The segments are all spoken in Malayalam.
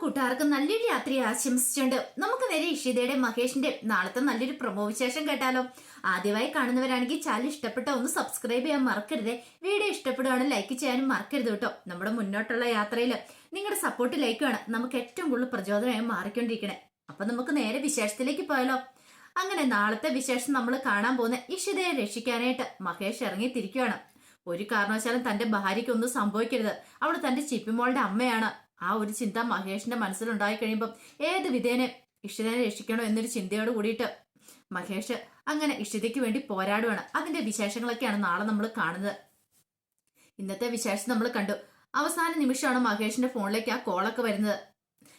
കൂട്ടുകാർക്ക് നല്ലൊരു യാത്ര ആശംസിച്ചുണ്ട് നമുക്ക് നേരെ ഇഷിതയുടെ മഹേഷിന്റെ നാളത്തെ നല്ലൊരു പ്രമോ വിശേഷം കേട്ടാലോ. ആദ്യമായി കാണുന്നവരാണെങ്കിൽ ചാനൽ ഇഷ്ടപ്പെട്ട ഒന്ന് സബ്സ്ക്രൈബ് ചെയ്യാൻ മറക്കരുത്. വീഡിയോ ഇഷ്ടപ്പെടുകയാണ് ലൈക്ക് ചെയ്യാനും മറക്കരുത് കേട്ടോ. നമ്മുടെ മുന്നോട്ടുള്ള യാത്രയിൽ നിങ്ങളുടെ സപ്പോർട്ട് ലൈക്കുമാണ് നമുക്ക് ഏറ്റവും കൂടുതൽ പ്രചോദനമായി മാറിക്കൊണ്ടിരിക്കണേ. അപ്പൊ നമുക്ക് നേരെ വിശേഷത്തിലേക്ക് പോയാലോ. അങ്ങനെ നാളത്തെ വിശേഷം നമ്മൾ കാണാൻ പോകുന്ന ഇഷിതയെ രക്ഷിക്കാനായിട്ട് മഹേഷ് ഇറങ്ങി തിരിക്കുകയാണ് ഒരു കാരണവശാലും തന്റെ ഭാര്യയ്ക്ക് ഒന്നും സംഭവിക്കരുത്. അവൾ തന്റെ ചിപ്പിമോളുടെ അമ്മയാണ്. ആ ഒരു ചിന്ത മഹേഷിന്റെ മനസ്സിലുണ്ടായി കഴിയുമ്പം ഏത് വിധേനെ ഇഷിതനെ രക്ഷിക്കണോ എന്നൊരു ചിന്തയോട് കൂടിയിട്ട് മഹേഷ് അങ്ങനെ ഇഷിതയ്ക്ക് വേണ്ടി പോരാടുവാണ്. അതിന്റെ വിശേഷങ്ങളൊക്കെയാണ് നാളെ നമ്മൾ കാണുന്നത്. ഇന്നത്തെ വിശേഷം നമ്മൾ കണ്ടു. അവസാന നിമിഷമാണ് മഹേഷിന്റെ ഫോണിലേക്ക് ആ കോളൊക്കെ വരുന്നത്.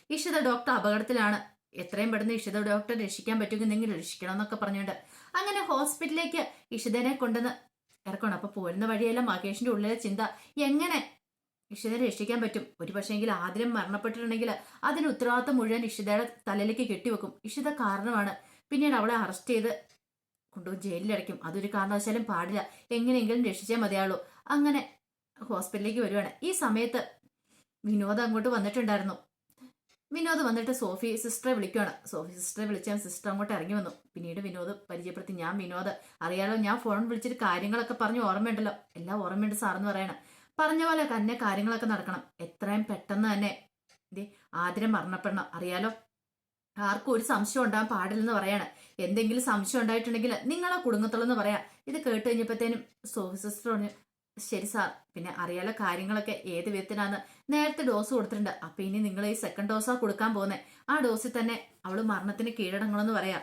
ഇഷിത ഡോക്ടർ അപകടത്തിലാണ്. എത്രയും പെട്ടെന്ന് ഇഷിത ഡോക്ടറെ രക്ഷിക്കാൻ പറ്റുമെന്നെങ്കിൽ രക്ഷിക്കണം എന്നൊക്കെ പറഞ്ഞുകൊണ്ട് അങ്ങനെ ഹോസ്പിറ്റലിലേക്ക് ഇഷിതനെ കൊണ്ടുവന്ന് ഇറക്കണം അപ്പൊ പോരുന്ന വഴിയെല്ലാം മഹേഷിന്റെ ഉള്ളിലെ ചിന്ത. എങ്ങനെ ഇഷിതനെ രക്ഷിക്കാൻ പറ്റും. ഒരു പക്ഷേങ്കിൽ ആദ്യം മരണപ്പെട്ടിട്ടുണ്ടെങ്കിൽ അതിന് ഉത്തരവാദിത്തം മുഴുവൻ ഇഷിതയുടെ തലയിലേക്ക് കെട്ടിവെക്കും. ഇഷിത കാരണമാണ്. പിന്നീട് അവളെ അറസ്റ്റ് ചെയ്ത് കൊണ്ടുപോയി ജയിലിലടയ്ക്കും അതൊരു കാരണവശാലും പാടില്ല. എങ്ങനെയെങ്കിലും രക്ഷിച്ചാൽ മതിയാളൂ അങ്ങനെ ഹോസ്പിറ്റലിലേക്ക് വരുവാണ്. ഈ സമയത്ത് വിനോദ് അങ്ങോട്ട് വന്നിട്ടുണ്ടായിരുന്നു. വിനോദ് വന്നിട്ട് സോഫി സിസ്റ്ററെ വിളിക്കുകയാണ് സോഫി സിസ്റ്ററെ വിളിച്ചാൽ സിസ്റ്റർ അങ്ങോട്ട് ഇറങ്ങി വന്നു. പിന്നീട് വിനോദ് പരിചയപ്പെടുത്തി ഞാൻ വിനോദ്. അറിയാലോ ഞാൻ ഫോൺ വിളിച്ചിട്ട് കാര്യങ്ങളൊക്കെ പറഞ്ഞ് ഓർമ്മയുണ്ടല്ലോ. എല്ലാം ഓർമ്മയുണ്ട് സാറെന്ന് പറയണം. പറഞ്ഞ പോലെ തന്നെ കാര്യങ്ങളൊക്കെ നടക്കണം. എത്രയും പെട്ടെന്ന് തന്നെ. ഇതേ ആദ്യം മരണപ്പെടണം. അറിയാലോ? ആർക്കും ഒരു സംശയം ഉണ്ടാകാൻ പാടില്ലെന്ന് പറയാണ്. എന്തെങ്കിലും സംശയം ഉണ്ടായിട്ടുണ്ടെങ്കിൽ നിങ്ങളെ കുടുംബത്തുള്ളെന്ന് പറയാം. ഇത് കേട്ട് കഴിഞ്ഞപ്പോഴത്തേനും സോഫി സിസ്റ്റർ പറഞ്ഞു ശരി സാർ. പിന്നെ അറിയാലോ കാര്യങ്ങളൊക്കെ ഏത് വിധത്തിനാന്ന് നേരത്തെ ഡോസ് കൊടുത്തിട്ടുണ്ട്. അപ്പൊ ഇനി നിങ്ങൾ ഈ സെക്കൻഡ് ഡോസാ കൊടുക്കാൻ പോകുന്നത് ആ ഡോസിൽ തന്നെ അവൾ മരണത്തിന് കീഴടങ്ങണമെന്ന് പറയാം.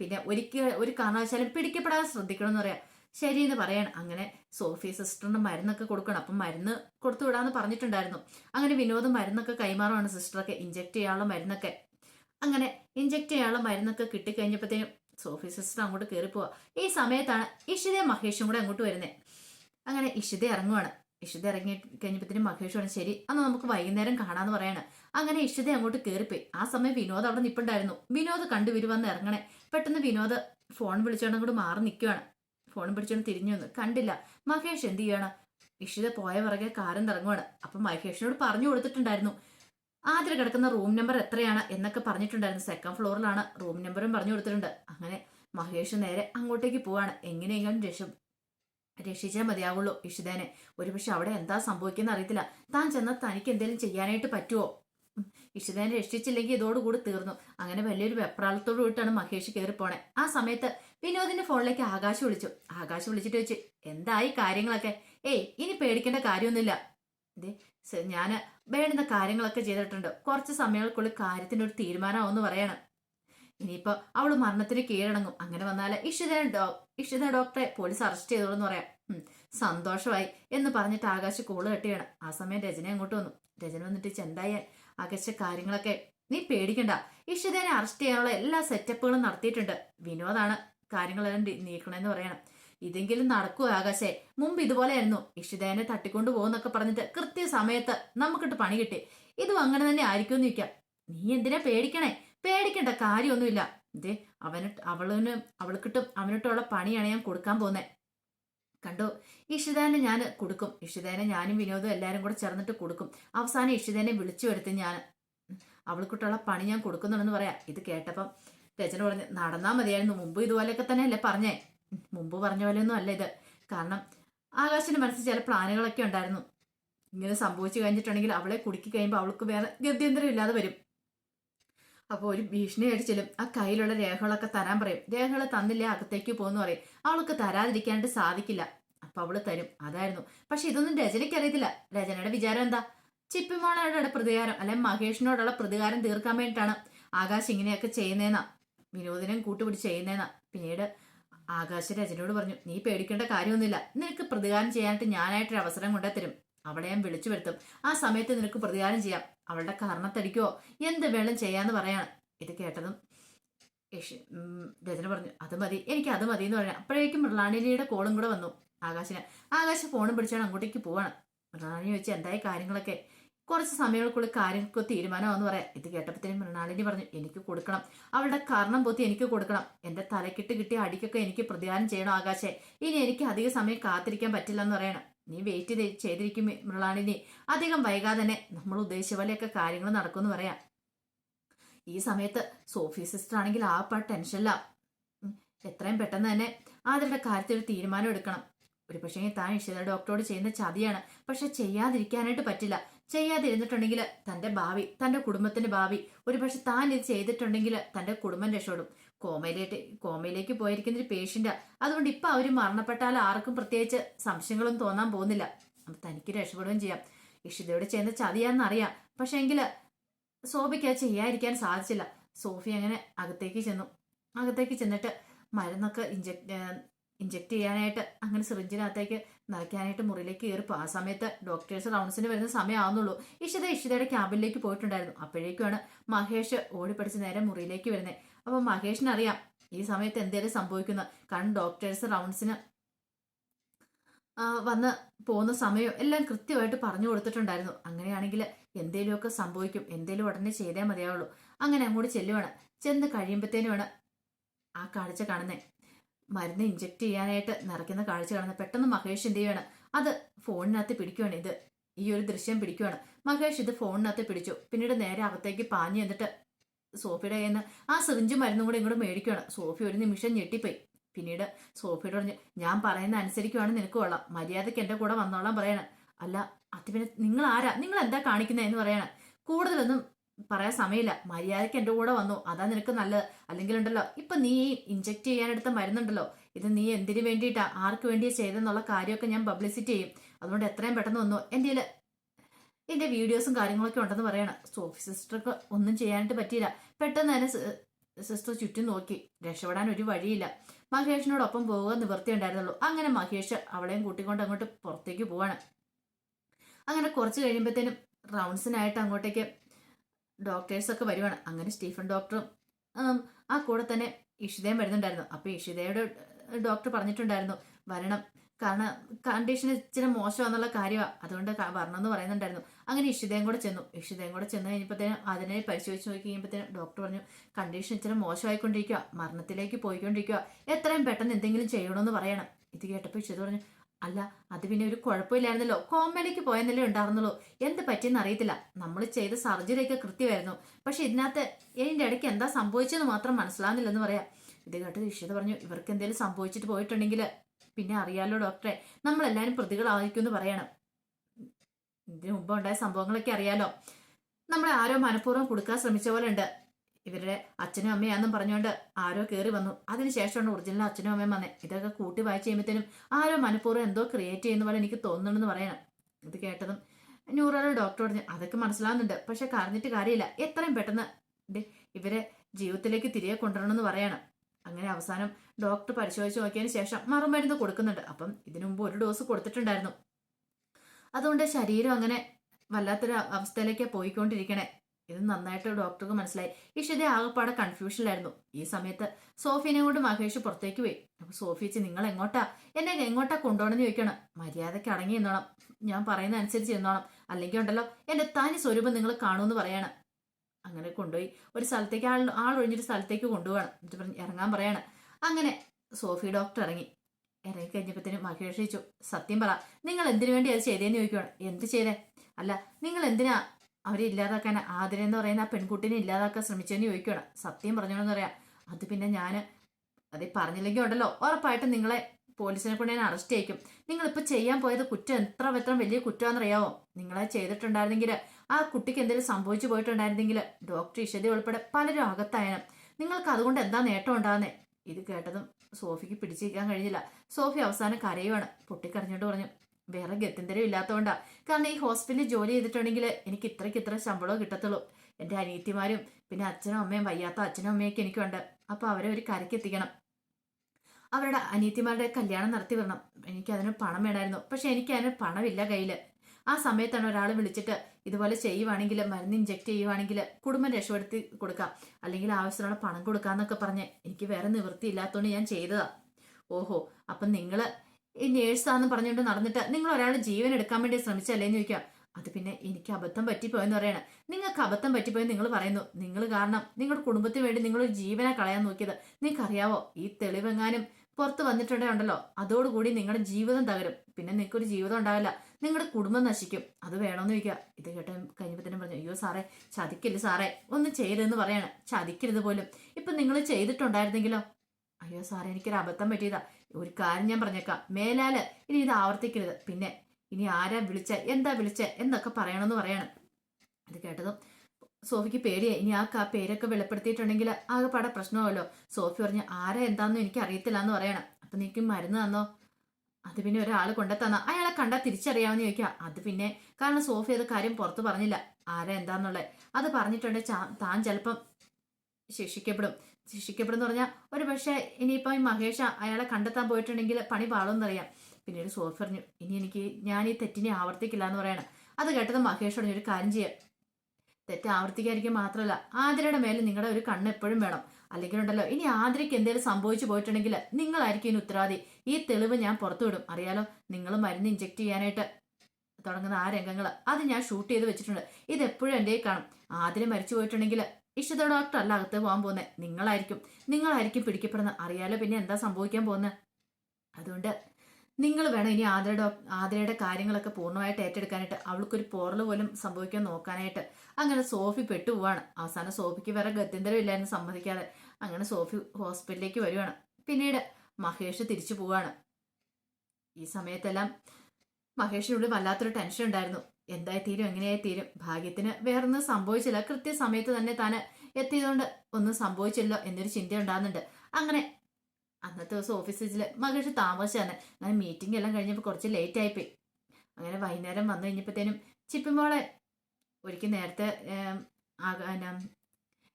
പിന്നെ ഒരിക്കൽ ഒരു കാരണവശാലും പിടിക്കപ്പെടാതെ ശ്രദ്ധിക്കണമെന്ന് പറയാം. ശരി എന്ന് പറയണം. അങ്ങനെ സോഫി സിസ്റ്ററിന് മരുന്നൊക്കെ കൊടുക്കണം. അപ്പം മരുന്ന് കൊടുത്തു വിടാന്ന് പറഞ്ഞിട്ടുണ്ടായിരുന്നു. അങ്ങനെ വിനോദ് മരുന്നൊക്കെ കൈമാറുവാണ് സിസ്റ്ററൊക്കെ. ഇഞ്ചെക്ട് ചെയ്യാനുള്ള മരുന്നൊക്കെ. അങ്ങനെ ഇഞ്ചെക്ട് ചെയ്യാനുള്ള മരുന്നൊക്കെ കിട്ടിക്കഴിഞ്ഞപ്പോഴത്തേനും സോഫി സിസ്റ്റർ അങ്ങോട്ട് കയറിപ്പോവാ ഈ സമയത്താണ് ഇഷിതയും മഹേഷും കൂടെ അങ്ങോട്ട് വരുന്നത് അങ്ങനെ ഇഷിത ഇറങ്ങുവാണ്. ഇഷിത ഇറങ്ങി കഴിഞ്ഞപ്പോഴത്തേനും മഹേഷ് പറഞ്ഞു ശരി അന്ന് നമുക്ക് വൈകുന്നേരം കാണാന്ന് പറയാണ്. അങ്ങനെ ഇഷിത അങ്ങോട്ട് കയറിപ്പോയി ആ സമയം വിനോദ് അവിടെ നിപ്പുണ്ടായിരുന്നു. വിനോദ് കണ്ടുവരുവാന്ന് ഇറങ്ങണേ. പെട്ടെന്ന് വിനോദ് ഫോൺ വിളിച്ചോണ്ട് അങ്ങോട്ട് മാറി നിൽക്കുവാണ് ഫോൺ പിടിച്ചോണ്ട് തിരിഞ്ഞു വന്നു. കണ്ടില്ല. മഹേഷ് എന്ത് ചെയ്യാണ്? ഇഷിത പോയ പിറകെ കാരം ഇറങ്ങുവാണ് അപ്പൊ മഹേഷിനോട് പറഞ്ഞു കൊടുത്തിട്ടുണ്ടായിരുന്നു. ആദ്യം കിടക്കുന്ന റൂം നമ്പർ എത്രയാണ് എന്നൊക്കെ പറഞ്ഞിട്ടുണ്ടായിരുന്നു. സെക്കൻഡ് ഫ്ലോറിലാണ് റൂം നമ്പറും പറഞ്ഞു കൊടുത്തിട്ടുണ്ട്. അങ്ങനെ മഹേഷ് നേരെ അങ്ങോട്ടേക്ക് പോവാണ്. എങ്ങനെയെങ്കിലും രക്ഷ രക്ഷിച്ചാൽ മതിയാവുള്ളൂ ഇഷിതേനെ. ഒരുപക്ഷെ അവിടെ എന്താ സംഭവിക്കുന്ന അറിയത്തില്ല. താൻ ചെന്നാൽ തനിക്ക് എന്തെങ്കിലും ചെയ്യാനായിട്ട് പറ്റുമോ. ഇഷിതേനെ രക്ഷിച്ചില്ലെങ്കിൽ ഇതോടുകൂടി തീർന്നു. അങ്ങനെ വലിയൊരു വെപ്രാളത്തോട് കൂടിയിട്ടാണ് മഹേഷ് കയറിപ്പോണേ. ആ സമയത്ത് വിനോദിന്റെ ഫോണിലേക്ക് ആകാശ് വിളിച്ചു. ആകാശ് വിളിച്ചിട്ട് വെച്ച് എന്തായി കാര്യങ്ങളൊക്കെ? ഏയ് ഇനി പേടിക്കേണ്ട കാര്യമൊന്നുമില്ല. ഞാൻ വേണ്ടുന്ന കാര്യങ്ങളൊക്കെ ചെയ്തിട്ടുണ്ട്. കുറച്ച് സമയങ്ങൾക്കുള്ളിൽ കാര്യത്തിനൊരു തീരുമാനമാവെന്ന് പറയണം. ഇനിയിപ്പോ അവൾ മരണത്തിന് കീഴടങ്ങും. അങ്ങനെ വന്നാൽ ഇഷിത ഇഷിത ഡോക്ടറെ പോലീസ് അറസ്റ്റ് ചെയ്തോളെന്ന് പറയാം. സന്തോഷമായി എന്ന് പറഞ്ഞിട്ട് ആകാശ് കോൾ കെട്ടിയാണ് ആ സമയം രചന അങ്ങോട്ട് വന്നു. രചന വന്നിട്ട് ചെണ്ടായ ആകാശ കാര്യങ്ങളൊക്കെ? നീ പേടിക്കണ്ട. ഇഷിതനെ അറസ്റ്റ് ചെയ്യാനുള്ള എല്ലാ സെറ്റപ്പുകളും നടത്തിയിട്ടുണ്ട്. വിനോദാണ് കാര്യങ്ങളെല്ലാം നീക്കണമെന്ന് പറയണം. ഇതെങ്കിലും നടക്കൂ ആകാശേ. മുമ്പ് ഇതുപോലെയായിരുന്നു. ഇഷിതേനെ തട്ടിക്കൊണ്ടു പോകുന്നൊക്കെ പറഞ്ഞിട്ട് കൃത്യ സമയത്ത് നമുക്കിട്ട് പണി കിട്ടി. ഇതും അങ്ങനെ തന്നെ ആയിരിക്കുമെന്ന് ചോദിക്കാം. നീ എന്തിനാ പേടിക്കണേ? പേടിക്കേണ്ട കാര്യമൊന്നുമില്ല. ഇതേ അവന് അവളിന് അവൾക്കിട്ടും അവനിട്ടുള്ള പണിയാണ് ഞാൻ കൊടുക്കാൻ പോകുന്നത് കണ്ടോ? ഇഷിതേനെ ഞാൻ കൊടുക്കും. ഇഷിതേനെ ഞാനും വിനോദും എല്ലാവരും കൂടെ ചേർന്നിട്ട് കൊടുക്കും. അവസാനം ഇഷിതേനെ വിളിച്ചു വരുത്തി ഞാൻ അവൾക്കിട്ടുള്ള പണി ഞാൻ കൊടുക്കുന്നുണ്ടെന്ന് പറയാം. ഇത് കേട്ടപ്പം രചന പറഞ്ഞു നടന്നാ മതിയായിരുന്നു. മുമ്പ് ഇതുപോലെയൊക്കെ തന്നെയല്ലേ പറഞ്ഞേ. ഉം, മുമ്പ് പറഞ്ഞ പോലെയൊന്നും അല്ല ഇത്. കാരണം ആകാശിന്റെ മനസ്സിൽ ചില പ്ലാനുകളൊക്കെ ഉണ്ടായിരുന്നു. ഇങ്ങനെ സംഭവിച്ചു കഴിഞ്ഞിട്ടുണ്ടെങ്കിൽ അവളെ കുടുക്കി കഴിയുമ്പോൾ അവൾക്ക് വേറെ ഗത്യന്തരം ഇല്ലാതെ വരും. അപ്പോൾ ഒരു ഭീഷണി അടിച്ചാലും ആ കയ്യിലുള്ള രേഖകളൊക്കെ തരാൻ പറയും. രേഖകൾ തന്നില്ല അകത്തേക്ക് പോകുന്നു പറയും. അവൾക്ക് തരാതിരിക്കാനായിട്ട് സാധിക്കില്ല. അപ്പൊ അവൾ തരും. അതായിരുന്നു. പക്ഷെ ഇതൊന്നും രചനയ്ക്ക് അറിയത്തില്ല. രചനയുടെ വിചാരം എന്താ? ചിപ്പിമോളോടുള്ള പ്രതികാരം അല്ലെ മഹേഷിനോടുള്ള പ്രതികാരം തീർക്കാൻ വേണ്ടിയിട്ടാണ് ആകാശ് ഇങ്ങനെയൊക്കെ ചെയ്യുന്നതെന്നാ വിനോദിനെയും കൂട്ടുപിടിച്ച് ചെയ്യുന്നതെന്നാ പിന്നീട് ആകാശ രചനയോട് പറഞ്ഞു നീ പേടിക്കേണ്ട കാര്യമൊന്നുമില്ല. നിനക്ക് പ്രതികാരം ചെയ്യാനായിട്ട് ഞാനായിട്ടൊരു അവസരം കൊണ്ടേ തരും. അവളെ ഞാൻ വിളിച്ചു വരുത്തും. ആ സമയത്ത് നിനക്ക് പ്രതികാരം ചെയ്യാം. അവളുടെ കാരണത്തടിക്കോ എന്ത് വേണം ചെയ്യാന്ന് പറയാണ്. ഇത് കേട്ടതും രജന രചന പറഞ്ഞു അത് മതി. എനിക്ക് അത് മതി എന്ന് പറയാം അപ്പോഴേക്കും മൃണാളിനിയുടെ കോളും കൂടെ വന്നു. ആകാശിന് ആകാശ ഫോണും പിടിച്ചാണ് അങ്ങോട്ടേക്ക് പോവാണ്. മൃണാളിനി ചോദിച്ചു എന്തായി കാര്യങ്ങളൊക്കെ? കുറച്ച് സമയങ്ങൾക്കുള്ളിൽ കാര്യങ്ങൾക്ക് തീരുമാനമാണെന്ന് പറയാം. ഇത് കേട്ടപ്പോഴത്തേനും മൃണാളിനി പറഞ്ഞു എനിക്ക് കൊടുക്കണം. അവളുടെ കർണം പൊത്തി എനിക്ക് കൊടുക്കണം. എന്റെ തലക്കിട്ട് കിട്ടിയ അടിക്കൊക്കെ എനിക്ക് പ്രതികാരം ചെയ്യണം ആകാശെ. ഇനി എനിക്ക് അധിക സമയം കാത്തിരിക്കാൻ പറ്റില്ലെന്ന് പറയണം. നീ വെയിറ്റ് ചെയ്തിരിക്കും മൃണാളിനി. അധികം വൈകാതെ തന്നെ നമ്മൾ ഉദ്ദേശിച്ച പോലെയൊക്കെ കാര്യങ്ങൾ നടക്കുമെന്ന് പറയാം. ഈ സമയത്ത് സോഫി സിസ്റ്റർ ആണെങ്കിൽ ആ ടെൻഷനില്ല എത്രയും പെട്ടെന്ന് തന്നെ ആദരുടെ കാര്യത്തിൽ ഒരു തീരുമാനം എടുക്കണം. ഒരു പക്ഷേ താൻ ഇഷിത ഡോക്ടറോട് ചെയ്യുന്ന ചതിയാണ്. പക്ഷെ ചെയ്യാതിരിക്കാനായിട്ട് പറ്റില്ല. ചെയ്യാതിരുന്നിട്ടുണ്ടെങ്കിൽ തന്റെ ഭാവി തന്റെ കുടുംബത്തിന്റെ ഭാവി ഒരു പക്ഷെ താൻ ഇത് ചെയ്തിട്ടുണ്ടെങ്കിൽ തന്റെ കുടുംബം രക്ഷപ്പെടും. കോമയിലേക്ക് കോമയിലേക്ക് പോയിരിക്കുന്ന ഒരു പേഷ്യന്റ് അതുകൊണ്ട് ഇപ്പൊ അവർ മരണപ്പെട്ടാൽ ആർക്കും പ്രത്യേകിച്ച് സംശയങ്ങളും തോന്നാൻ പോകുന്നില്ല. അപ്പൊ തനിക്ക് രക്ഷപ്പെടുകയും ചെയ്യാം. ഇഷിതയോട് ചെയ്യുന്ന ചതിയാണെന്നറിയാം പക്ഷെ എങ്കിൽ സോഫിക്ക് അത് ചെയ്യാതിരിക്കാൻ സാധിച്ചില്ല. സോഫി അങ്ങനെ അകത്തേക്ക് ചെന്നു. അകത്തേക്ക് ചെന്നിട്ട് മരുന്നൊക്കെ ഇഞ്ചക്ട് ഇഞ്ചക്ട് ചെയ്യാനായിട്ട് അങ്ങനെ സിറിഞ്ചിനകത്തേക്ക് നിറയ്ക്കാനായിട്ട് മുറിയിലേക്ക് കയറിപ്പോ ആ സമയത്ത് ഡോക്ടേഴ്സ് റൗണ്ട്സിന് വരുന്ന സമയമാവുന്നുള്ളൂ. ഇഷിത ഇഷിതയുടെ ക്യാബിനിലേക്ക് പോയിട്ടുണ്ടായിരുന്നു. അപ്പോഴേക്കുമാണ് മഹേഷ് ഓടിപ്പടിച്ച് നേരെ മുറിയിലേക്ക് വരുന്നത് അപ്പൊ മഹേഷിനറിയാം ഈ സമയത്ത് എന്തേലും സംഭവിക്കുന്നു. കാരണം ഡോക്ടേഴ്സ് റൗണ്ട്സിന് വന്ന് പോകുന്ന സമയം എല്ലാം കൃത്യമായിട്ട് പറഞ്ഞു കൊടുത്തിട്ടുണ്ടായിരുന്നു. അങ്ങനെയാണെങ്കിൽ എന്തേലുമൊക്കെ സംഭവിക്കും. എന്തേലും ഉടനെ ചെയ്തേ മതിയാവുള്ളൂ. അങ്ങനെ അങ്ങോട്ട് ചെല്ലുവാണ്. ചെന്ന് കഴിയുമ്പോഴത്തേനുമാണ് ആ കാഴ്ച കാണുന്നത് മരുന്ന് ഇഞ്ചെക്ട് ചെയ്യാനായിട്ട് നിറയ്ക്കുന്ന കാഴ്ച കാണുന്നത് പെട്ടെന്ന് മഹേഷ് എന്ത് ചെയ്യാണ് അത് ഫോണിനകത്ത് പിടിക്കുവാണ് ഇത്. ഈ ഒരു ദൃശ്യം പിടിക്കുവാണ്. മഹേഷ് ഇത് ഫോണിനകത്ത് പിടിച്ചു. പിന്നീട് നേരെ അകത്തേക്ക് പാഞ്ഞു എന്നിട്ട് സോഫിയുടെ കയ്യിൽ നിന്ന് ആ സിറിഞ്ചും മരുന്നും കൂടെ ഇങ്ങോട്ട് മേടിക്കുകയാണ് സോഫി ഒരു നിമിഷം ഞെട്ടിപ്പോയി. പിന്നീട് സോഫിയോട് പറഞ്ഞു ഞാൻ പറയുന്ന അനുസരിക്കുവാണ് നിനക്ക് കൊള്ളാം. മര്യാദയ്ക്ക് എന്റെ കൂടെ വന്നോളാം പറയണം. അല്ല അത് പിന്നെ നിങ്ങൾ ആരാ നിങ്ങൾ എന്താ കാണിക്കുന്നത് എന്ന് പറയണം. കൂടുതലൊന്നും പറയാൻ സമയമില്ല. മര്യാദയ്ക്ക് എന്റെ കൂടെ വന്നു. അതാ നിനക്ക് നല്ലത്. അല്ലെങ്കിൽ ഉണ്ടല്ലോ ഇപ്പൊ നീ ഇഞ്ചെക്ട് ചെയ്യാനെടുത്ത മരുന്നുണ്ടല്ലോ. ഇത് നീ എന്തിനു വേണ്ടിയിട്ടാ? ആർക്ക് വേണ്ടിയാ ചെയ്തെന്നുള്ള കാര്യമൊക്കെ ഞാൻ പബ്ലിസിറ്റി ചെയ്യും. അതുകൊണ്ട് എത്രയും പെട്ടെന്ന് വന്നു. എന്റെ എന്റെ വീഡിയോസും കാര്യങ്ങളൊക്കെ ഉണ്ടെന്ന് പറയണം. സോഫി സിസ്റ്റർക്ക് ഒന്നും ചെയ്യാനായിട്ട് പറ്റിയില്ല. പെട്ടെന്ന് തന്നെ സിസ്റ്റർ ചുറ്റും നോക്കി. രക്ഷപ്പെടാൻ ഒരു വഴിയില്ല. മഹേഷിനോടൊപ്പം പോവുക നിവൃത്തി ഉണ്ടായിരുന്നുള്ളൂ. അങ്ങനെ മഹേഷ് അവളെയും കൂട്ടിക്കൊണ്ട് അങ്ങോട്ട് പുറത്തേക്ക് പോവാണ്. അങ്ങനെ കുറച്ച് കഴിയുമ്പോഴത്തേനും റൗണ്ട്സിനായിട്ട് അങ്ങോട്ടേക്ക് ഡോക്ടേഴ്സൊക്കെ വരുവാണ്. അങ്ങനെ സ്റ്റീഫൻ ഡോക്ടറും ആ കൂടെ തന്നെ ഇഷിതയും വരുന്നുണ്ടായിരുന്നു. അപ്പോൾ ഇഷിതയുടെ ഡോക്ടർ പറഞ്ഞിട്ടുണ്ടായിരുന്നു വരണം. കാരണം കണ്ടീഷൻ ഇച്ചിരി മോശമാണെന്നുള്ള കാര്യമാണ് അതുകൊണ്ട് വരണമെന്ന് പറയുന്നുണ്ടായിരുന്നു. അങ്ങനെ ഇഷിതയും കൂടെ ചെന്നു. ഇഷിതയും കൂടെ ചെന്ന് കഴിഞ്ഞപ്പോഴത്തേനും അതിനെ പരിശോധിച്ച് നോക്കി കഴിയുമ്പോഴത്തേനും ഡോക്ടർ പറഞ്ഞു കണ്ടീഷൻ ഇച്ചിരി മോശമായിക്കൊണ്ടിരിക്കുക മരണത്തിലേക്ക് പോയിക്കൊണ്ടിരിക്കുക എത്രയും പെട്ടെന്ന് എന്തെങ്കിലും ചെയ്യണമെന്ന് പറയണം. ഇത് കേട്ടപ്പോൾ ഇഷിത പറഞ്ഞു അല്ല അത് പിന്നെ ഒരു കുഴപ്പമില്ലായിരുന്നല്ലോ. കോമയിലേക്ക് പോയെന്നല്ലേ ഉണ്ടായിരുന്നുള്ളൂ. എന്ത് പറ്റിയെന്ന് അറിയത്തില്ല. നമ്മൾ ചെയ്ത സർജറിയൊക്കെ കൃത്യമായിരുന്നു. പക്ഷെ ഇതിനകത്ത് എന്റെ ഇടയ്ക്ക് എന്താ സംഭവിച്ചെന്ന് മാത്രം മനസ്സിലാവുന്നില്ലെന്ന് പറയാം. ഇത് കേട്ട് ഇഷിത പറഞ്ഞു ഇവർക്ക് എന്തെങ്കിലും സംഭവിച്ചിട്ട് പോയിട്ടുണ്ടെങ്കിൽ പിന്നെ അറിയാലോ ഡോക്ടറെ. നമ്മളെല്ലാവരും പ്രതികളായിരിക്കും എന്ന് പറയണം. ഇതിനു മുമ്പ് ഉണ്ടായ സംഭവങ്ങളൊക്കെ അറിയാലോ. നമ്മളെ ആരോ മനഃപൂർവം കൊടുക്കാൻ ശ്രമിച്ച പോലെ ഉണ്ട് ഇവരുടെ അച്ഛനും അമ്മയാന്നും പറഞ്ഞുകൊണ്ട് ആരോ കയറി വന്നു. അതിനുശേഷമാണ് ഒറിജിനൽ അച്ഛനും അമ്മയും വന്നേ. ഇതൊക്കെ കൂട്ടി വായിച്ച് കഴിയുമ്പോഴത്തേനും ആരോ മനഃപൂർവം എന്തോ ക്രിയേറ്റ് ചെയ്യുന്ന പോലെ എനിക്ക് തോന്നുന്നുണ്ടെന്ന് പറയണം. ഇത് കേട്ടതും ന്യൂറോളജി ഡോക്ടർ പറഞ്ഞു അതൊക്കെ മനസ്സിലാവുന്നുണ്ട്. പക്ഷെ കരഞ്ഞിട്ട് കാര്യമില്ല. എത്രയും പെട്ടെന്ന് ഇവരെ ജീവിതത്തിലേക്ക് തിരികെ കൊണ്ടുവരണമെന്ന് പറയണം. അങ്ങനെ അവസാനം ഡോക്ടർ പരിശോധിച്ച് നോക്കിയതിന് ശേഷം മറുമരുന്ന് കൊടുക്കുന്നുണ്ട്. അപ്പം ഇതിനു മുമ്പ് ഒരു ഡോസ് കൊടുത്തിട്ടുണ്ടായിരുന്നു. അതുകൊണ്ട് ശരീരം അങ്ങനെ വല്ലാത്തൊരു അവസ്ഥയിലേക്ക് പോയിക്കൊണ്ടിരിക്കണേ. ഇത് നന്നായിട്ട് ഡോക്ടർക്ക് മനസ്സിലായി. ഇഷിത ആകെപ്പാടെ കൺഫ്യൂഷനിലായിരുന്നു ഈ സമയത്ത് സോഫീനെ കൊണ്ട് മഹേഷ് പുറത്തേക്ക് പോയി. അപ്പൊ സോഫി വെച്ച് നിങ്ങൾ എങ്ങോട്ടാ എന്നെ എങ്ങോട്ടാ കൊണ്ടുപോകണമെന്ന് ചോദിക്കണം. മര്യാദയ്ക്ക് അടങ്ങി എന്നോണം ഞാൻ പറയുന്ന അനുസരിച്ച് എന്നോണം അല്ലെങ്കിൽ ഉണ്ടല്ലോ എന്റെ തനി സ്വരൂപം നിങ്ങൾ കാണുമെന്ന് പറയാണ്. അങ്ങനെ കൊണ്ടുപോയി. ഒരു സ്ഥലത്തേക്ക് ആൾ ആൾ സ്ഥലത്തേക്ക് കൊണ്ടുപോകണം എന്നിട്ട് പറഞ്ഞ് ഇറങ്ങാൻ പറയാണ്. അങ്ങനെ സോഫി ഡോക്ടർ ഇറങ്ങി. ഇറങ്ങി കഴിഞ്ഞപ്പോഴത്തേനും മഹേഷ് ചോദിച്ചു സത്യം പറ നിങ്ങൾ എന്തിനു വേണ്ടി അത് ചെയ്തേന്ന് ചോദിക്കുകയാണ് എന്ത് ചെയ്തേ? അല്ല നിങ്ങൾ എന്തിനാ അവരെ ഇല്ലാതാക്കാൻ ആതിര എന്ന് പറയുന്ന ആ പെൺകുട്ടിനെ ഇല്ലാതാക്കാൻ ശ്രമിച്ചതിന് ചോദിക്കണം സത്യം പറഞ്ഞോണെന്ന് പറയാം. അത് പിന്നെ ഞാൻ അത് പറഞ്ഞില്ലെങ്കിൽ ഉണ്ടല്ലോ. ഉറപ്പായിട്ടും നിങ്ങളെ പോലീസിനെ കൊണ്ട് ഞാൻ അറസ്റ്റ് ചെയ്യിക്കും. നിങ്ങളിപ്പോൾ ചെയ്യാൻ പോയത് കുറ്റം എത്ര എത്ര വലിയ കുറ്റമാണെന്നറിയാവോ? നിങ്ങളെ ചെയ്തിട്ടുണ്ടായിരുന്നെങ്കിൽ ആ കുട്ടിക്ക് എന്തെങ്കിലും സംഭവിച്ചു പോയിട്ടുണ്ടായിരുന്നെങ്കിൽ ഡോക്ടർ ഇഷതി ഉൾപ്പെടെ പലരും അകത്തായനം. നിങ്ങൾക്ക് അതുകൊണ്ട് എന്താ നേട്ടം ഉണ്ടാകുന്നേ ഇത് കേട്ടതും സോഫിക്ക് പിടിച്ചിരിക്കാൻ കഴിഞ്ഞില്ല. സോഫി അവസാനം കരയുവാണ്. പൊട്ടിക്കരഞ്ഞോണ്ട് പറഞ്ഞു വേറെ ഗത്യന്തരം ഇല്ലാത്തതുകൊണ്ടാ കാരണം ഈ ഹോസ്പിറ്റലിൽ ജോലി ചെയ്തിട്ടുണ്ടെങ്കിൽ എനിക്ക് ഇത്രയ്ക്ക് ഇത്ര ശമ്പളം കിട്ടത്തുള്ളൂ. എന്റെ അനിയത്തിമാരും പിന്നെ അച്ഛനും അമ്മയും വയ്യാത്ത അച്ഛനും അമ്മയൊക്കെ എനിക്കുണ്ട്. അപ്പോൾ അവരെ ഒരു കരയ്ക്ക് എത്തിക്കണം. അവരുടെ അനിയത്തിമാരുടെ കല്യാണം നടത്തി വരണം എനിക്ക് അതിന് പണം വേണമായിരുന്നു. പക്ഷെ എനിക്ക് അതിന് പണമില്ല കയ്യിൽ ആ സമയത്താണ് ഒരാൾ വിളിച്ചിട്ട് ഇതുപോലെ ചെയ്യുവാണെങ്കിൽ മരുന്ന് ഇഞ്ചെക്ട് ചെയ്യുവാണെങ്കിൽ കുടുംബം രക്ഷപ്പെടുത്തി കൊടുക്കാം. അല്ലെങ്കിൽ ആവശ്യത്തിനുള്ള പണം കൊടുക്കാന്നൊക്കെ പറഞ്ഞ് എനിക്ക് വേറെ നിവൃത്തി ഇല്ലാത്തതുകൊണ്ട് ഞാൻ ചെയ്തതാ. ഓഹോ അപ്പം നിങ്ങൾ ഈ നേഴ്സാന്ന് പറഞ്ഞുകൊണ്ട് നടന്നിട്ട് നിങ്ങൾ ഒരാളുടെ ജീവൻ എടുക്കാൻ വേണ്ടി ശ്രമിച്ചല്ലേന്ന് ചോദിക്കാം. അത് പിന്നെ എനിക്ക് അബദ്ധം പറ്റിപ്പോയെന്ന് പറയണേ. നിങ്ങൾക്ക് അബദ്ധം പറ്റിപ്പോയെന്ന് നിങ്ങൾ പറയുന്നു. നിങ്ങൾ കാരണം നിങ്ങളുടെ കുടുംബത്തിന് വേണ്ടി നിങ്ങളൊരു ജീവനെ കളയാൻ നോക്കിയത്. നിങ്ങൾക്കറിയാവോ ഈ തെളിവെങ്ങാനും പുറത്ത് വന്നിട്ടുണ്ടെങ്കിലുണ്ടല്ലോ അതോടുകൂടി നിങ്ങളുടെ ജീവിതം തകരും. പിന്നെ നിങ്ങൾക്കൊരു ജീവിതം ഉണ്ടാവില്ല. നിങ്ങളുടെ കുടുംബം നശിക്കും. അത് വേണമെന്ന് ചോദിക്കുക ഇത് കേട്ട് കഴിഞ്ഞപ്പോൾ പറഞ്ഞു അയ്യോ സാറേ ചതിക്കരുത് സാറേ. ഒന്നും ചെയ്യരുതെന്ന് പറയാണ്. ചതിക്കരുത് പോലും. ഇപ്പം നിങ്ങൾ ചെയ്തിട്ടുണ്ടായിരുന്നെങ്കിലോ? അയ്യോ സാറേ എനിക്കൊരു അബദ്ധം പറ്റിയതാ. ഒരു കാര്യം ഞാൻ പറഞ്ഞേക്കാം. മേലാൽ ഇനി ഇത് ആവർത്തിക്കരുത്. പിന്നെ ഇനി ആരാ വിളിച്ച എന്താ വിളിച്ച എന്നൊക്കെ പറയണമെന്ന് പറയാണ്. അത് കേട്ടതും സോഫിക്ക് പേടിയായി. ഇനി ആ പേരൊക്കെ വെളിപ്പെടുത്തിയിട്ടുണ്ടെങ്കിൽ ആകെ പാടെ പ്രശ്നമാവല്ലോ. സോഫി പറഞ്ഞ് ആരാ എന്താണെന്ന് എനിക്ക് അറിയത്തില്ല എന്ന് പറയണം. അപ്പൊ നീക്ക് മരുന്ന് തന്നോ? അത് പിന്നെ ഒരാൾ കൊണ്ടെത്തന്ന. അയാളെ കണ്ടാൽ തിരിച്ചറിയാമെന്ന് ചോദിക്കാം. അത് പിന്നെ കാരണം സോഫി അത് കാര്യം പുറത്ത് പറഞ്ഞില്ല. ആരാ എന്താന്നുള്ളത് അത് പറഞ്ഞിട്ടുണ്ടെങ്കിൽ താൻ ചിലപ്പം ശിക്ഷിക്കപ്പെടും. ശിക്ഷിക്കപ്പെടും എന്ന് പറഞ്ഞാൽ ഒരു പക്ഷേ ഇനിയിപ്പം ഈ മഹേഷ് അയാളെ കണ്ടെത്താൻ പോയിട്ടുണ്ടെങ്കിൽ പണി പാളുമെന്നറിയാം. പിന്നീട് സോഫി പറഞ്ഞു ഇനി എനിക്ക് ഞാൻ ഈ തെറ്റിനെ ആവർത്തിക്കില്ല എന്ന് പറയണം. അത് കേട്ടത് മഹേഷ് പറഞ്ഞു ഒരു കാര്യം ചെയ്യാം. തെറ്റ് ആവർത്തിക്കാതിരിക്കുക മാത്രമല്ല ആതിരയുടെ മേലെ നിങ്ങളുടെ ഒരു കണ്ണ് എപ്പോഴും വേണം. അല്ലെങ്കിൽ ഉണ്ടല്ലോ ഇനി ആതിരയ്ക്ക് എന്തെങ്കിലും സംഭവിച്ചു പോയിട്ടുണ്ടെങ്കിൽ നിങ്ങളായിരിക്കും ഇനി ഉത്തരവാദി. ഈ തെളിവ് ഞാൻ പുറത്തുവിടും അറിയാലോ നിങ്ങൾ മരുന്ന് ഇഞ്ചെക്ട് ചെയ്യാനായിട്ട് തുടങ്ങുന്ന ആ രംഗങ്ങൾ അത് ഞാൻ ഷൂട്ട് ചെയ്ത് വെച്ചിട്ടുണ്ട്. ഇതെപ്പോഴും എന്റെ കാണും ആതിര മരിച്ചു പോയിട്ടുണ്ടെങ്കിൽ ഇഷ്ടത ഡോക്ടർ അല്ല അകത്ത് പോകാൻ പോകുന്നത് നിങ്ങളായിരിക്കും. നിങ്ങളായിരിക്കും പിടിക്കപ്പെടുന്നത് അറിയാലോ പിന്നെ എന്താ സംഭവിക്കാൻ പോകുന്നത് അതുകൊണ്ട് നിങ്ങൾ വേണം ഇനി ആതിര ഡോക് ആതിരയുടെ കാര്യങ്ങളൊക്കെ പൂർണമായിട്ട് ഏറ്റെടുക്കാനായിട്ട്. അവൾക്കൊരു പോറൽ പോലും സംഭവിക്കാൻ നോക്കാനായിട്ട്. അങ്ങനെ സോഫി പെട്ടുപോവാണ് അവസാനം സോഫിക്ക് വേറെ ഗത്യന്തരം ഇല്ലായിരുന്നു സമ്മതിക്കാതെ. അങ്ങനെ സോഫി ഹോസ്പിറ്റലിലേക്ക് വരുവാണ്. പിന്നീട് മഹേഷ് തിരിച്ചു പോവാണ്. ഈ സമയത്തെല്ലാം മഹേഷിനുള്ളിൽ വല്ലാത്തൊരു ടെൻഷൻ ഉണ്ടായിരുന്നു. എന്തായി തീരും എങ്ങനെയായി തീരും ഭാഗ്യത്തിന് വേറൊന്നും സംഭവിച്ചില്ല. കൃത്യസമയത്ത് തന്നെ താൻ എത്തിയതുകൊണ്ട് ഒന്നും സംഭവിച്ചില്ലോ എന്നൊരു ചിന്ത ഉണ്ടാകുന്നുണ്ട് അങ്ങനെ അന്നത്തെ ദിവസം ഓഫീസിൽ മകേഷ് താമസിച്ചാണ്. അങ്ങനെ മീറ്റിംഗ് എല്ലാം കഴിഞ്ഞപ്പോൾ കുറച്ച് ലേറ്റ് ആയിപ്പോയി. അങ്ങനെ വൈകുന്നേരം വന്നു കഴിഞ്ഞപ്പോഴത്തേനും ചിപ്പിമോളെ ഒരിക്കൽ നേരത്തെ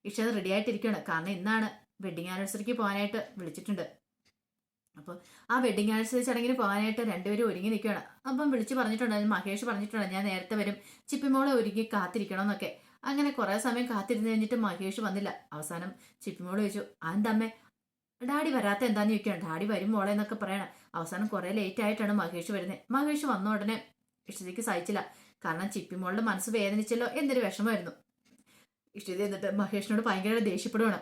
ഇഷ റെഡി ആയിട്ടിരിക്കുകയാണ് കാരണം ഇന്നാണ് വെഡിങ് ആനിവേഴ്സറിക്ക് പോകാനായിട്ട് വിളിച്ചിട്ടുണ്ട്. അപ്പോൾ ആ വെഡിങ് ആനിവേഴ്സറി ചടങ്ങിന് പോകാനായിട്ട് രണ്ടുപേരും ഒരുങ്ങി നിൽക്കുകയാണ്. അപ്പം വിളിച്ച് പറഞ്ഞിട്ടുണ്ടായിരുന്നു മഹേഷ് പറഞ്ഞിട്ടുണ്ട് ഞാൻ നേരത്തെ വരും ചിപ്പിമോളെ ഒരുങ്ങി കാത്തിരിക്കണം എന്നൊക്കെ അങ്ങനെ കുറേ സമയം കാത്തിരുന്ന് കഴിഞ്ഞിട്ട് മഹേഷ് വന്നില്ല. അവസാനം ചിപ്പിമോൾ ചോദിച്ചു അതെന്തമ്മേ? ഡാഡി വരാത്ത എന്താന്ന് ചോദിക്കണം ഡാഡി വരും മോളെ എന്നൊക്കെ പറയണം. അവസാനം കുറേ ലേറ്റ് ആയിട്ടാണ് മഹേഷ് വരുന്നത് മഹേഷ് വന്ന ഉടനെ ഇഷ്ടതയ്ക്ക് സഹിച്ചില്ല. കാരണം ചിപ്പിമോളുടെ മനസ്സ് വേദനിച്ചല്ലോ എന്നൊരു വിഷമമായിരുന്നു. ഇഷ്ടത എന്നിട്ട് മഹേഷിനോട് ഭയങ്കര ദേഷ്യപ്പെടുവാണ്.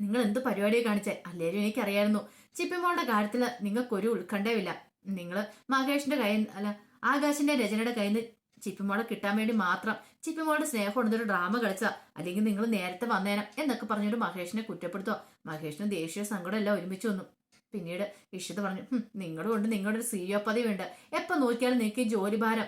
നിങ്ങൾ എന്ത് പരിപാടിയെ കാണിച്ചേ? അല്ലേലും എനിക്കറിയായിരുന്നു. ചിപ്പിമോളുടെ കാര്യത്തിൽ നിങ്ങൾക്കൊരു ഉത്കണ്ഠയുമില്ല നിങ്ങൾ മഹേഷിന്റെ കയ്യിൽ അല്ല ആകാശിന്റെ രചനയുടെ കയ്യിൽ നിന്ന് ചിപ്പിമോളെ കിട്ടാൻ വേണ്ടി മാത്രം ചിപ്പിമോളുടെ സ്നേഹം കൊണ്ടൊരു ഡ്രാമ കളിച്ച അല്ലെങ്കിൽ നിങ്ങൾ നേരത്തെ വന്നേനം എന്നൊക്കെ പറഞ്ഞിട്ട് മഹേഷിനെ കുറ്റപ്പെടുത്തോ മഹേഷിന് ദേഷ്യ സങ്കടം എല്ലാം ഒരുമിച്ച് വന്നു. പിന്നീട് ഇഷിത പറഞ്ഞു നിങ്ങളുണ്ട് നിങ്ങളുടെ കൊണ്ട് നിങ്ങളുടെ ഒരു സിഇഒ പദവി ഉണ്ട്. എപ്പോൾ നോക്കിയാലും നിങ്ങൾക്ക് ജോലിഭാരം ജോലി ഭാരം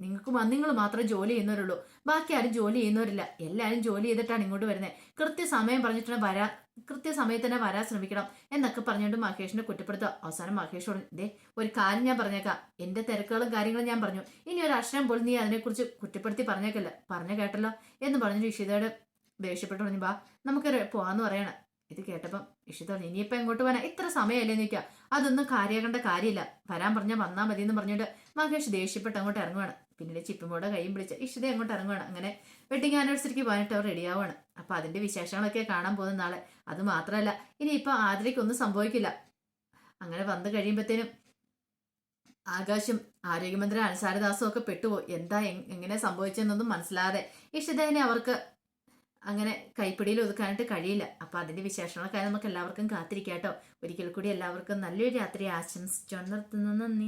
നിങ്ങൾക്ക് നിങ്ങൾ മാത്രം ജോലി ചെയ്യുന്നവരുള്ളൂ. ബാക്കി ആരും ജോലി ചെയ്യുന്നവരില്ല. എല്ലാവരും ജോലി ചെയ്തിട്ടാണ് ഇങ്ങോട്ട് വരുന്നത് കൃത്യസമയം പറഞ്ഞിട്ടാണ് വരാ കൃത്യസമയത്ത് തന്നെ വരാൻ ശ്രമിക്കണം എന്നൊക്കെ പറഞ്ഞുകൊണ്ട് മഹേഷിനെ കുറ്റപ്പെടുത്തുക. അവസാനം മഹേഷ് പറഞ്ഞു ദേ ഒരു കാര്യം ഞാൻ പറഞ്ഞേക്കാം. എന്റെ തിരക്കുകളും കാര്യങ്ങളും ഞാൻ പറഞ്ഞു. ഇനി ഒരു അക്ഷരം പോലും നീ അതിനെക്കുറിച്ച് കുറ്റപ്പെടുത്തി പറഞ്ഞേക്കല്ല. പറഞ്ഞു കേട്ടല്ലോ? എന്ന് പറഞ്ഞിട്ട് ഇഷിതയോട് ദേഷ്യപ്പെട്ട് പറഞ്ഞു ബാ നമുക്ക് പോവാന്ന് പറയണം. ഇത് കേട്ടപ്പം ഇഷിത പറഞ്ഞു ഇനിയിപ്പോ എങ്ങോട്ട് വരാൻ? ഇത്ര സമയമല്ലേ നിൽക്കുക. അതൊന്നും കാര്യമാക്കേണ്ട കാര്യമില്ല. വരാൻ പറഞ്ഞാൽ വന്നാൽ മതി എന്ന് പറഞ്ഞിട്ട് മഹേഷ് ദേഷ്യപ്പെട്ട് അങ്ങോട്ട് ഇറങ്ങുവാണ്. പിന്നീട് ചിപ്പിമോടെ കൈയും പിടിച്ച ഇഷിത അങ്ങോട്ട് ഇറങ്ങുവാണ്. അങ്ങനെ വെഡിങ് ആനിവേഴ്സറിക്ക് പോകാനായിട്ട് അവർ റെഡിയാവുകയാണ് അപ്പൊ അതിന്റെ വിശേഷങ്ങളൊക്കെ കാണാൻ പോകുന്ന നാളെ. അത് മാത്രമല്ല ഇനി ഇനിയിപ്പോ ആതിരയ്ക്കൊന്നും സംഭവിക്കില്ല. അങ്ങനെ വന്നു കഴിയുമ്പോഴത്തേനും ആകാശും ആരോഗ്യമന്ത്രി അൻസാരദാസും ഒക്കെ പെട്ടുപോയി. എന്താ എങ്ങനെ സംഭവിച്ചെന്നൊന്നും മനസ്സിലാതെ. ഇഷിതേനെ അവർക്ക് അങ്ങനെ കൈപ്പിടിയിൽ ഒതുക്കാനായിട്ട് കഴിയില്ല. അപ്പൊ അതിന്റെ വിശേഷങ്ങളൊക്കെ നമുക്ക് എല്ലാവർക്കും കാത്തിരിക്കാട്ടോ. ഒരിക്കൽ കൂടി എല്ലാവർക്കും നല്ലൊരു രാത്രി ആശംസിച്ചു. നിർത്തുന്നു നന്ദി.